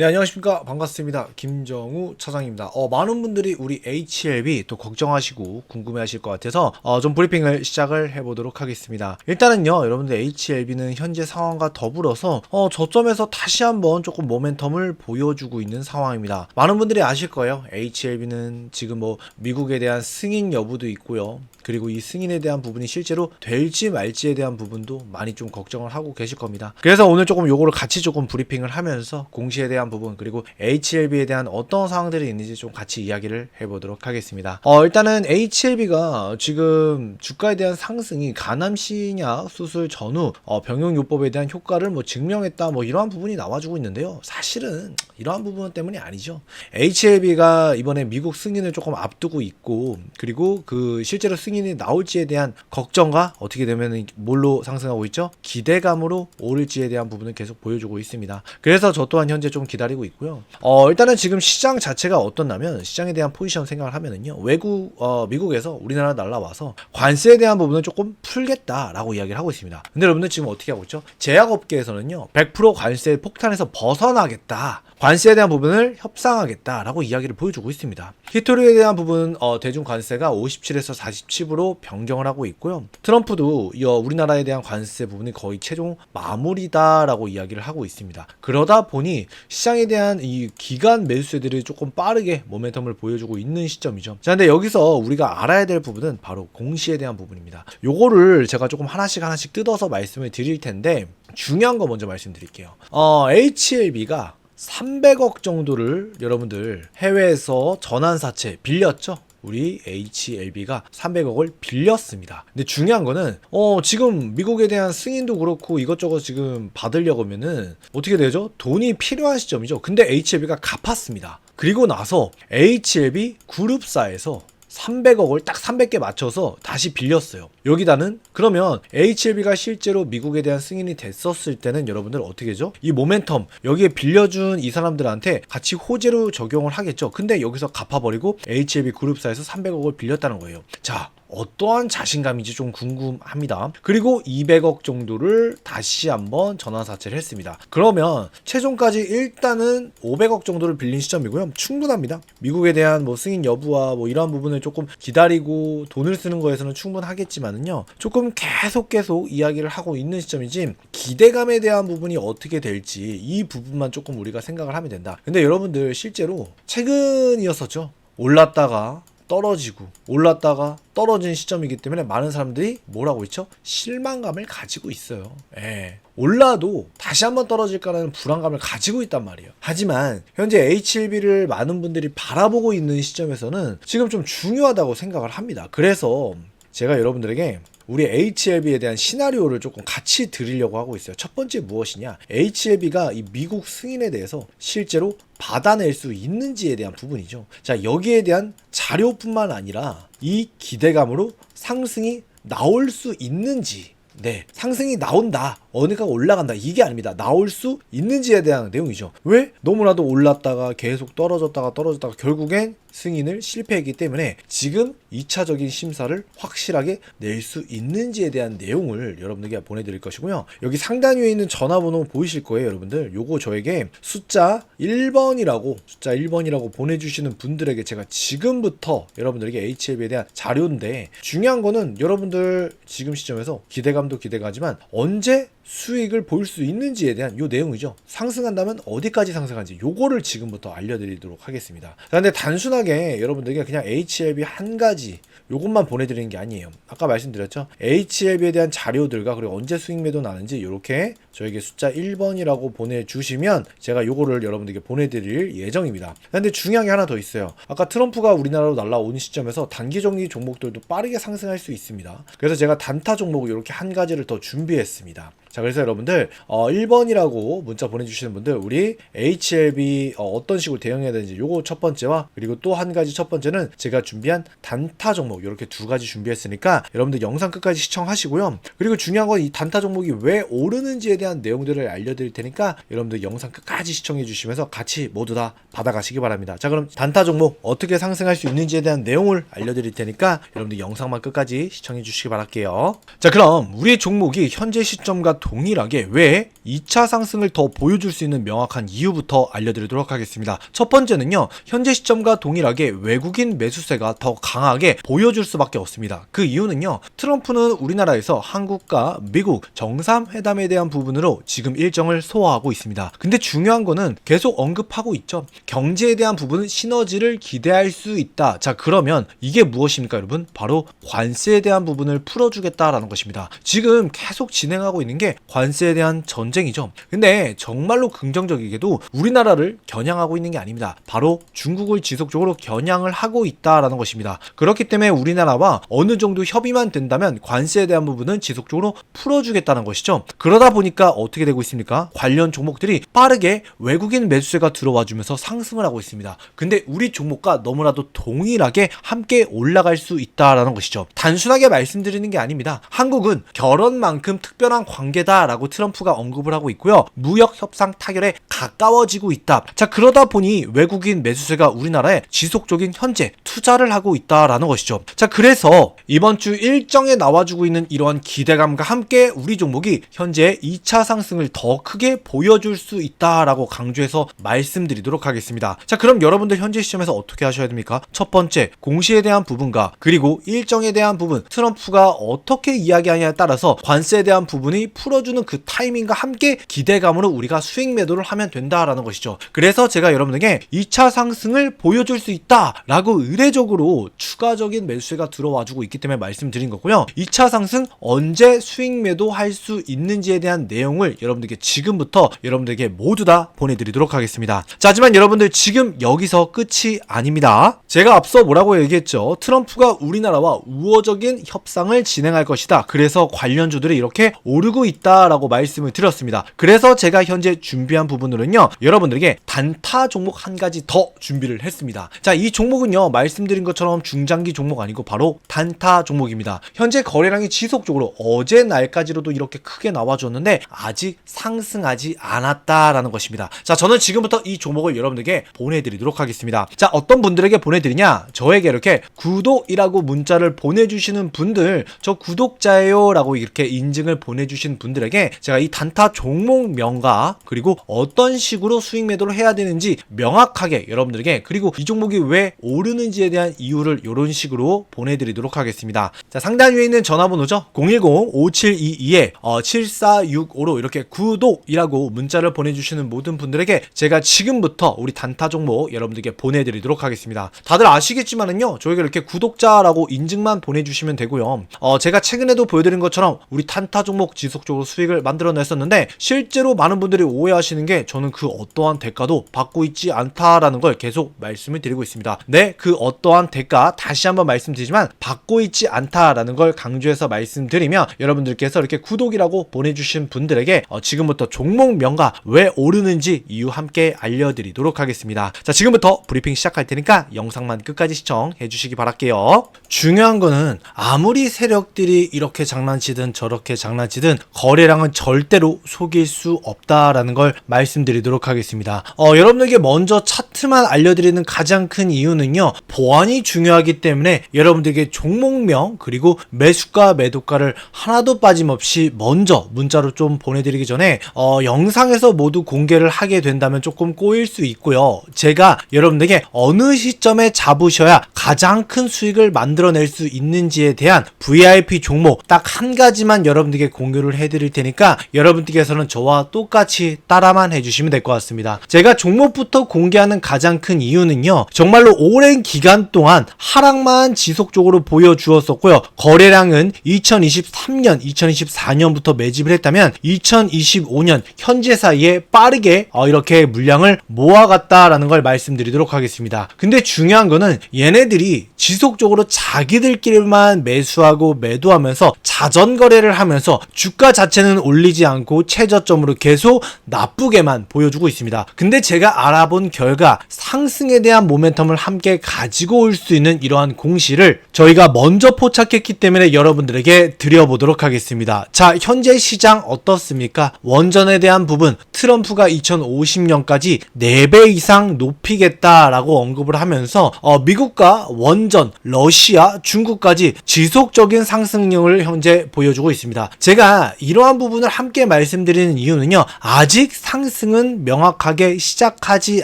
네 안녕하십니까. 반갑습니다. 김정우 차장입니다. 어, 많은 분들이 우리 HLB 또 걱정하시고 궁금해 하실 것 같아서 어, 좀 브리핑을 시작을 해보도록 하겠습니다. 일단은요 여러분들 HLB는 현재 상황과 더불어서 어, 저점에서 다시 한번 조금 모멘텀을 보여주고 있는 상황입니다. 많은 분들이 아실 거예요. HLB는 지금 뭐 미국에 대한 승인 여부도 있고요. 그리고 이 승인에 대한 부분이 실제로 될지 말지에 대한 부분도 많이 좀 걱정을 하고 계실 겁니다. 그래서 오늘 조금 요거를 같이 조금 브리핑을 하면서 공시에 대한 부분 그리고 HLB에 대한 어떤 상황들이 있는지 좀 같이 이야기를 해보도록 하겠습니다. 어 일단은 HLB가 지금 주가에 대한 상승이 간암시약 수술 전후 어, 병용요법에 대한 효과를 뭐 증명했다 뭐 이러한 부분이 나와주고 있는데요. 사실은 이러한 부분 때문이 아니죠. HLB가 이번에 미국 승인을 조금 앞두고 있고 그리고 그 실제로 승인이 나올지에 대한 걱정과 어떻게 되면 뭘로 상승하고 있죠? 기대감으로 오를지에 대한 부분을 계속 보여주고 있습니다. 그래서 저 또한 현재 좀 기 다리고 있고요. 어, 일단은 지금 시장 자체가 어떻냐면 시장에 대한 포지션 생각을 하면은요. 외국 어, 미국에서 우리나라 날라와서 관세에 대한 부분을 조금 풀겠다라고 이야기를 하고 있습니다. 근데 여러분들 지금 어떻게 하고 있죠? 제약업계에서는요. 100% 관세 폭탄에서 벗어나겠다. 관세에 대한 부분을 협상하겠다라고 이야기를 보여주고 있습니다. 히토리에 대한 부분 어, 대중 관세가 57에서 47으로 변경을 하고 있고요. 트럼프도 이, 어, 우리나라에 대한 관세 부분이 거의 최종 마무리다라고 이야기를 하고 있습니다. 그러다 보니 시장에 대한 이 기간 매수세들이 조금 빠르게 모멘텀을 보여주고 있는 시점이죠. 자, 근데 여기서 우리가 알아야 될 부분은 바로 공시에 대한 부분입니다. 요거를 제가 조금 하나씩 하나씩 뜯어서 말씀을 드릴 텐데 중요한 거 먼저 말씀드릴게요. 어, HLB가 300억 정도를 여러분들 해외에서 전환사채 빌렸죠? 우리 HLB가 300억을 빌렸습니다. 근데 중요한 거는 어 지금 미국에 대한 승인도 그렇고 이것저것 지금 받으려고 하면은 어떻게 되죠? 돈이 필요한 시점이죠. 근데 HLB가 갚았습니다. 그리고 나서 HLB 그룹사에서 300억을 딱 300개 맞춰서 다시 빌렸어요. 여기다는 그러면 HLB가 실제로 미국에 대한 승인이 됐었을 때는 여러분들 어떻게 죠? 이 모멘텀 여기에 빌려준 이 사람들한테 같이 호재로 적용을 하겠죠. 근데 여기서 갚아버리고 HLB 그룹사에서 300억을 빌렸다는 거예요. 자, 어떠한 자신감인지 좀 궁금합니다. 그리고 200억 정도를 다시 한번 전환사채를 했습니다. 그러면 최종까지 일단은 500억 정도를 빌린 시점이고요. 충분합니다. 미국에 대한 뭐 승인 여부와 뭐 이러한 부분을 조금 기다리고 돈을 쓰는 거에서는 충분하겠지만은요. 조금 계속 계속 이야기를 하고 있는 시점이지 기대감에 대한 부분이 어떻게 될지 이 부분만 조금 우리가 생각을 하면 된다. 근데 여러분들 실제로 최근이었었죠. 올랐다가 떨어지고 올랐다가 떨어진 시점이기 때문에 많은 사람들이 뭐라고 있죠? 실망감을 가지고 있어요. 예. 올라도 다시 한번 떨어질까라는 불안감을 가지고 있단 말이에요. 하지만 현재 HLB를 많은 분들이 바라보고 있는 시점에서는 지금 좀 중요하다고 생각을 합니다. 그래서 제가 여러분들에게 우리 HLB에 대한 시나리오를 조금 같이 드리려고 하고 있어요. 첫 번째 무엇이냐? HLB가 이 미국 승인에 대해서 실제로 받아낼 수 있는지에 대한 부분이죠. 자, 여기에 대한 자료뿐만 아니라 이 기대감으로 상승이 나올 수 있는지 네, 상승이 나온다. 어느가 올라간다. 이게 아닙니다. 나올 수 있는지에 대한 내용이죠. 왜? 너무나도 올랐다가 계속 떨어졌다가 떨어졌다가 결국엔 승인을 실패했기 때문에 지금 2차적인 심사를 확실하게 낼 수 있는지에 대한 내용을 여러분들께 보내드릴 것이고요. 여기 상단 위에 있는 전화번호 보이실 거예요, 여러분들. 요거 저에게 숫자 1번이라고 숫자 1번이라고 보내주시는 분들에게 제가 지금부터 여러분들에게 HLB에 대한 자료인데 중요한 거는 여러분들 지금 시점에서 기대감도 기대가지만 언제 수익을 볼 수 있는지에 대한 요 내용이죠. 상승한다면 어디까지 상승한지 요거를 지금부터 알려드리도록 하겠습니다. 자, 근데 단순하게 여러분들에게 그냥 HLB 한 가지 요것만 보내드리는 게 아니에요. 아까 말씀드렸죠. HLB에 대한 자료들과 그리고 언제 수익 매도 나는지 이렇게 저에게 숫자 1번이라고 보내주시면 제가 요거를 여러분들에게 보내드릴 예정입니다. 근데 중요한 게 하나 더 있어요. 아까 트럼프가 우리나라로 날라오는 시점에서 단기 정리 종목들도 빠르게 상승할 수 있습니다. 그래서 제가 단타 종목을 이렇게 한 가지를 더 준비했습니다. 자, 그래서 여러분들, 어, 1번이라고 문자 보내주시는 분들, 우리 HLB 어, 떤 식으로 대응해야 되는지 요거 첫 번째와 그리고 또 한 가지 첫 번째는 제가 준비한 단타 종목 이렇게 두 가지 준비했으니까 여러분들 영상 끝까지 시청하시고요. 그리고 중요한 건 이 단타 종목이 왜 오르는지에 대한 내용들을 알려드릴 테니까 여러분들 영상 끝까지 시청해 주시면서 같이 모두 다 받아가시기 바랍니다. 자, 그럼 단타 종목 어떻게 상승할 수 있는지에 대한 내용을 알려드릴 테니까 여러분들 영상만 끝까지 시청해 주시기 바랄게요. 자, 그럼 우리의 종목이 현재 시점과 동일하게 왜 2차 상승을 더 보여줄 수 있는 명확한 이유부터 알려드리도록 하겠습니다. 첫 번째는요, 현재 시점과 동일하게 외국인 매수세가 더 강하게 보여줄 수밖에 없습니다. 그 이유는요, 트럼프는 우리나라에서 한국과 미국 정상회담에 대한 부분으로 지금 일정을 소화하고 있습니다. 근데 중요한 거는 계속 언급하고 있죠. 경제에 대한 부분은 시너지를 기대할 수 있다. 자, 그러면 이게 무엇입니까, 여러분? 바로 관세에 대한 부분을 풀어주겠다라는 것입니다. 지금 계속 진행하고 있는 게 관세에 대한 전 쟁이죠. 근데 정말로 긍정적이게도 우리나라를 겨냥하고 있는 게 아닙니다. 바로 중국을 지속적으로 겨냥을 하고 있다라는 것입니다. 그렇기 때문에 우리나라와 어느 정도 협의만 된다면 관세에 대한 부분은 지속적으로 풀어주겠다는 것이죠. 그러다 보니까 어떻게 되고 있습니까? 관련 종목들이 빠르게 외국인 매수세가 들어와 주면서 상승을 하고 있습니다. 근데 우리 종목과 너무나도 동일하게 함께 올라갈 수 있다라는 것이죠. 단순하게 말씀드리는 게 아닙니다. 한국은 결혼만큼 특별한 관계다라고 트럼프가 언급 을 하고 있고요. 무역 협상 타결에 가까워지고 있다. 자, 그러다 보니 외국인 매수세가 우리나라에 지속적인 현재 투자를 하고 있다라는 것이죠. 자, 그래서 이번 주 일정에 나와주고 있는 이러한 기대감과 함께 우리 종목이 현재 2차 상승을 더 크게 보여줄 수 있다라고 강조해서 말씀드리도록 하겠습니다. 자, 그럼 여러분들 현재 시점에서 어떻게 하셔야 됩니까? 첫 번째, 공시에 대한 부분과 그리고 일정에 대한 부분, 트럼프가 어떻게 이야기하냐에 따라서 관세에 대한 부분이 풀어주는 그 타이밍과 함께 기대감으로 우리가 수익 매도를 하면 된다라는 것이죠. 그래서 제가 여러분에게 2차 상승을 보여줄 수 있다라고 의례적으로 추가적인 매수세가 들어와주고 있기 때문에 말씀드린 거고요. 2차 상승 언제 수익 매도 할 수 있는지에 대한 내용을 여러분들께 지금부터 여러분들에게 모두 다 보내드리도록 하겠습니다. 자, 하지만 여러분들 지금 여기서 끝이 아닙니다. 제가 앞서 뭐라고 얘기했죠? 트럼프가 우리나라와 우호적인 협상을 진행할 것이다. 그래서 관련주들이 이렇게 오르고 있다라고 말씀을 드렸습니다. 그래서 제가 현재 준비한 부분으로는요, 여러분들에게 단타 종목 한 가지 더 준비를 했습니다. 자, 이 종목은요, 말씀드린 것처럼 중장기 종목 아니고 바로 단타 종목입니다. 현재 거래량이 지속적으로 어제 날까지로도 이렇게 크게 나와줬는데 아직 상승하지 않았다라는 것입니다. 자, 저는 지금부터 이 종목을 여러분들에게 보내드리도록 하겠습니다. 자, 어떤 분들에게 보내드리냐? 저에게 이렇게 구독이라고 문자를 보내주시는 분들, 저 구독자예요 라고 이렇게 인증을 보내주신 분들에게 제가 이 단타 종목명과 그리고 어떤 식으로 수익 매도를 해야 되는지 명확하게 여러분들에게 그리고 이 종목이 왜 오르는지에 대한 이유를 이런 식으로 보내드리도록 하겠습니다. 자, 상단 위에 있는 전화번호죠. 010-5722에 어, 7465로 이렇게 구독이라고 문자를 보내주시는 모든 분들에게 제가 지금부터 우리 단타 종목 여러분들께 보내드리도록 하겠습니다. 다들 아시겠지만은요, 저희가 이렇게 구독자라고 인증만 보내주시면 되고요. 어, 제가 최근에도 보여드린 것처럼 우리 단타 종목 지속적으로 수익을 만들어냈었는데 실제로 많은 분들이 오해하시는 게 저는 그 어떠한 대가도 받고 있지 않다라는 걸 계속 말씀을 드리고 있습니다. 네, 그 어떠한 대가 다시 한번 말씀드리지만 받고 있지 않다라는 걸 강조해서 말씀드리면 여러분들께서 이렇게 구독이라고 보내주신 분들에게 어, 지금부터 종목명과 왜 오르는지 이유 함께 알려드리도록 하겠습니다. 자, 지금부터 브리핑 시작할 테니까 영상만 끝까지 시청해 주시기 바랄게요. 중요한 거는 아무리 세력들이 이렇게 장난치든 저렇게 장난치든 거래량은 절대로 속일 수 없다라는 걸 말씀드리도록 하겠습니다. 어, 여러분들에게 먼저 차트만 알려드리는 가장 큰 이유는요, 보안이 중요하기 때문에 여러분들에게 종목명 그리고 매수가 매도가를 하나도 빠짐없이 먼저 문자로 좀 보내드리기 전에 어, 영상에서 모두 공개를 하게 된다면 조금 꼬일 수 있고요. 제가 여러분들에게 어느 시점에 잡으셔야 가장 큰 수익을 만들어낼 수 있는지에 대한 VIP 종목 딱 한 가지만 여러분들에게 공유를 해드릴 테니까 여러분들께 서는 저와 똑같이 따라만 해주시면 될 것 같습니다. 제가 종목부터 공개하는 가장 큰 이유는요. 정말로 오랜 기간 동안 하락만 지속적으로 보여주었었고요. 거래량은 2023년, 2024년부터 매집을 했다면 2025년 현재 사이에 빠르게 어, 이렇게 물량을 모아갔다라는 걸 말씀드리도록 하겠습니다. 근데 중요한 거는 얘네들이 지속적으로 자기들끼리만 매수하고 매도하면서 자전 거래를 하면서 주가 자체는 올리지 않고 최저점으로 계속 나쁘게만 보여주고 있습니다. 근데 제가 알아본 결과 상승에 대한 모멘텀을 함께 가지고 올 수 있는 이러한 공시를 저희가 먼저 포착했기 때문에 여러분들에게 드려보도록 하겠습니다. 자, 현재 시장 어떻습니까? 원전에 대한 부분 트럼프가 2050년까지 4배 이상 높이겠다라고 언급을 하면서 어, 미국과 원전, 러시아, 중국까지 지속적인 상승률을 현재 보여주고 있습니다. 제가 이러한 부분을 함께 말씀 말씀드리는 이유는요. 아직 상승은 명확하게 시작하지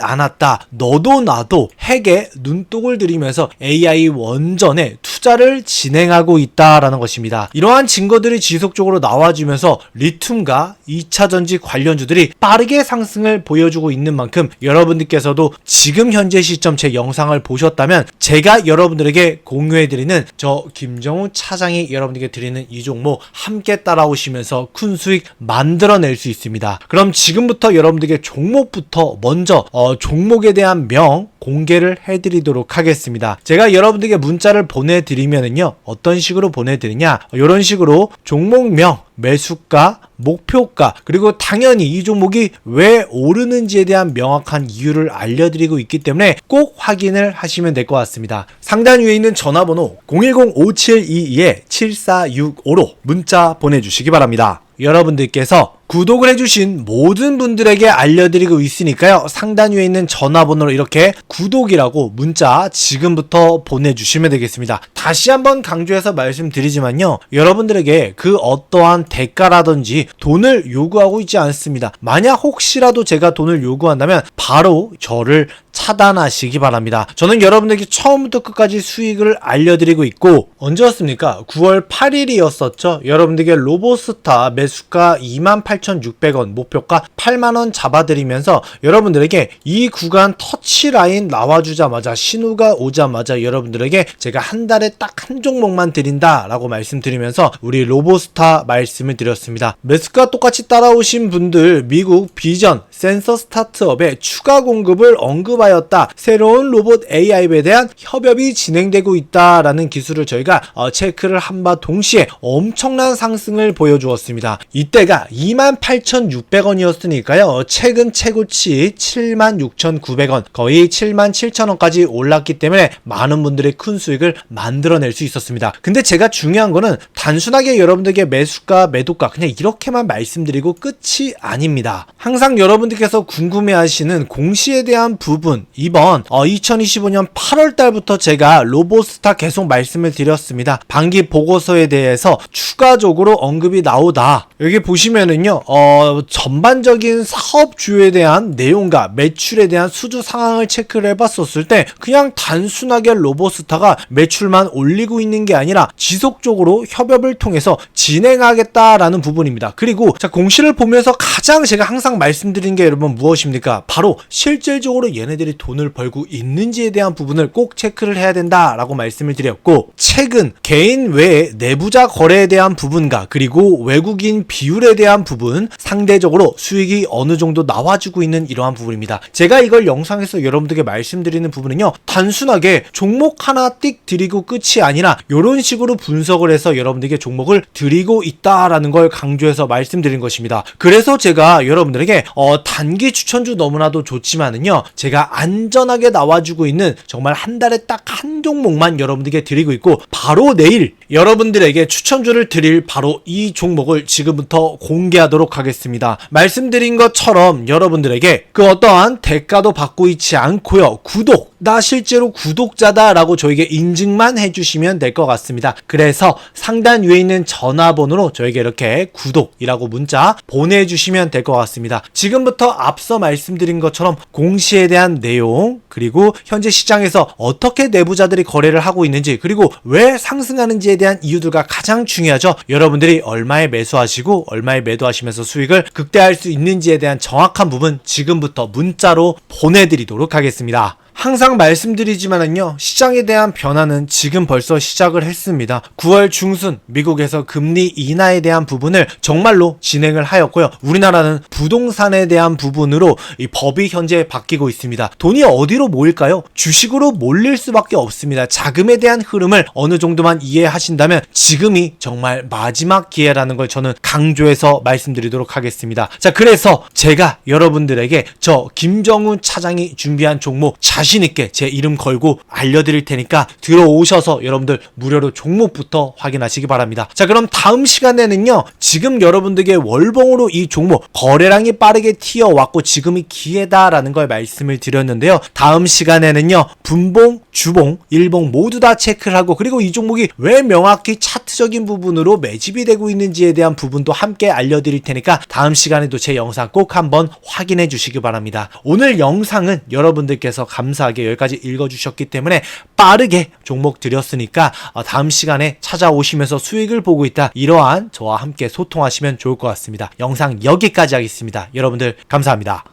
않았다. 너도 나도 핵에 눈독을 들이면서 AI 원전에 투자를 진행하고 있다라는 것입니다. 이러한 증거들이 지속적으로 나와주면서 리튬과 2차 전지 관련주들이 빠르게 상승을 보여주고 있는 만큼 여러분들께서도 지금 현재 시점 제 영상을 보셨다면 제가 여러분들에게 공유해드리는 저 김정우 차장이 여러분들에게 드리는 이 종목 함께 따라오시면서 큰 수익 만들어낼 수 있습니다. 그럼 지금부터 여러분들에게 종목부터 먼저 어, 종목에 대한 명 공개를 해드리도록 하겠습니다. 제가 여러분들에게 문자를 보내드리 면은요 어떤 식으로 보내드리냐 이런 식으로 종목명 매수가, 목표가, 그리고 당연히 이 종목이 왜 오르는지에 대한 명확한 이유를 알려드리고 있기 때문에 꼭 확인을 하시면 될 것 같습니다. 상단 위에 있는 전화번호 010-5722-7465로 문자 보내주시기 바랍니다. 여러분들께서 구독을 해주신 모든 분들에게 알려드리고 있으니까요. 상단 위에 있는 전화번호로 이렇게 구독이라고 문자 지금부터 보내주시면 되겠습니다. 다시 한번 강조해서 말씀드리지만요. 여러분들에게 그 어떠한 대가라든지 돈을 요구하고 있지 않습니다. 만약 혹시라도 제가 돈을 요구한다면 바로 저를 차단하시기 바랍니다. 저는 여러분들에게 처음부터 끝까지 수익을 알려드리고 있고 언제였습니까? 9월 8일이었었죠. 여러분들에게 로보스타 매 수가 28,600원 목표가 8만원 잡아드리면서 여러분들에게 이 구간 터치라인 나와주자마자 신호가 오자마자 여러분들에게 제가 한 달에 딱 한 종목만 드린다 라고 말씀드리면서 우리 로보스타 말씀을 드렸습니다. 매수가 똑같이 따라오신 분들 미국 비전 센서 스타트업에 추가 공급을 언급하였다. 새로운 로봇 AI에 대한 협업이 진행되고 있다라는 기술을 저희가 어, 체크를 한 바 동시에 엄청난 상승을 보여주었습니다. 이때가 28,600원이었으니까요. 최근 최고치 76,900원, 거의 77,000원까지 올랐기 때문에 많은 분들의 큰 수익을 만들어낼 수 있었습니다. 근데 제가 중요한 거는 단순하게 여러분들에게 매수가, 매도가 그냥 이렇게만 말씀드리고 끝이 아닙니다. 항상 여러분 들께서 궁금해하시는 공시에 대한 부분 이번 어, 2025년 8월 달부터 제가 로보스타 계속 말씀을 드렸습니다. 반기 보고서에 대해서 추가적으로 언급이 나오다. 여기 보시면은요, 어, 전반적인 사업 주에 대한 내용과 매출에 대한 수주 상황을 체크를 해봤었을 때 그냥 단순하게 로보스타가 매출만 올리고 있는 게 아니라 지속적으로 협업을 통해서 진행하겠다라는 부분입니다. 그리고 자 공시를 보면서 가장 제가 항상 말씀드린 게 여러분 무엇입니까? 바로 실질적으로 얘네들이 돈을 벌고 있는지에 대한 부분을 꼭 체크를 해야 된다라고 말씀을 드렸고 최근 개인 외에 내부자 거래에 대한 부분과 그리고 외국인 비율에 대한 부분 상대적으로 수익이 어느 정도 나와주고 있는 이러한 부분입니다. 제가 이걸 영상에서 여러분들에게 말씀드리는 부분은요 단순하게 종목 하나 띡 드리고 끝이 아니라 이런 식으로 분석을 해서 여러분들에게 종목을 드리고 있다라는 걸 강조해서 말씀드린 것입니다. 그래서 제가 여러분들에게 어, 단기 추천주 너무나도 좋지만은요 제가 안전하게 나와주고 있는 정말 한 달에 딱 한 종목만 여러분들에게 드리고 있고 바로 내일 여러분들에게 추천주를 드릴 바로 이 종목을 지금부터 공개하도록 하겠습니다. 말씀드린 것처럼 여러분들에게 그 어떠한 대가도 받고 있지 않고요. 구독, 나 실제로 구독자다라고 저에게 인증만 해주시면 될 것 같습니다. 그래서 상단 위에 있는 전화번호로 저에게 이렇게 구독이라고 문자 보내주시면 될 것 같습니다. 지금부터 앞서 말씀드린 것처럼 공시에 대한 내용 그리고 현재 시장에서 어떻게 내부자들이 거래를 하고 있는지 그리고 왜 상승하는지에 대한 이유들과 가장 중요하죠. 여러분들이 얼마에 매수하시고 얼마에 매도하시면서 수익을 극대화할 수 있는지에 대한 정확한 부분 지금부터 문자로 보내드리도록 하겠습니다. 항상 말씀드리지만은요, 시장에 대한 변화는 지금 벌써 시작을 했습니다. 9월 중순 미국에서 금리 인하에 대한 부분을 정말로 진행을 하였고요. 우리나라는 부동산에 대한 부분으로 이 법이 현재 바뀌고 있습니다. 돈이 어디로 모일까요? 주식으로 몰릴 수밖에 없습니다. 자금에 대한 흐름을 어느 정도만 이해하신다면 지금이 정말 마지막 기회라는 걸 저는 강조해서 말씀드리도록 하겠습니다. 자, 그래서 제가 여러분들에게 저 김정훈 차장이 준비한 종목 자신있게 제 이름 걸고 알려드릴 테니까 들어오셔서 여러분들 무료로 종목부터 확인하시기 바랍니다. 자, 그럼 다음 시간에는요, 지금 여러분들에게 월봉으로 이 종목, 거래량이 빠르게 튀어왔고 지금이 기회다라는 걸 말씀을 드렸는데요. 다음 시간에는요, 분봉, 주봉, 일봉 모두 다 체크를 하고 그리고 이 종목이 왜 명확히 차트적인 부분으로 매집이 되고 있는지에 대한 부분도 함께 알려드릴 테니까 다음 시간에도 제 영상 꼭 한번 확인해 주시기 바랍니다. 오늘 영상은 여러분들께서 감사 하게 여기까지 읽어주셨기 때문에 빠르게 종목 드렸으니까 어, 다음 시간에 찾아오시면서 수익을 보고 있다. 이러한 저와 함께 소통하시면 좋을 것 같습니다. 영상 여기까지 하겠습니다. 여러분들 감사합니다.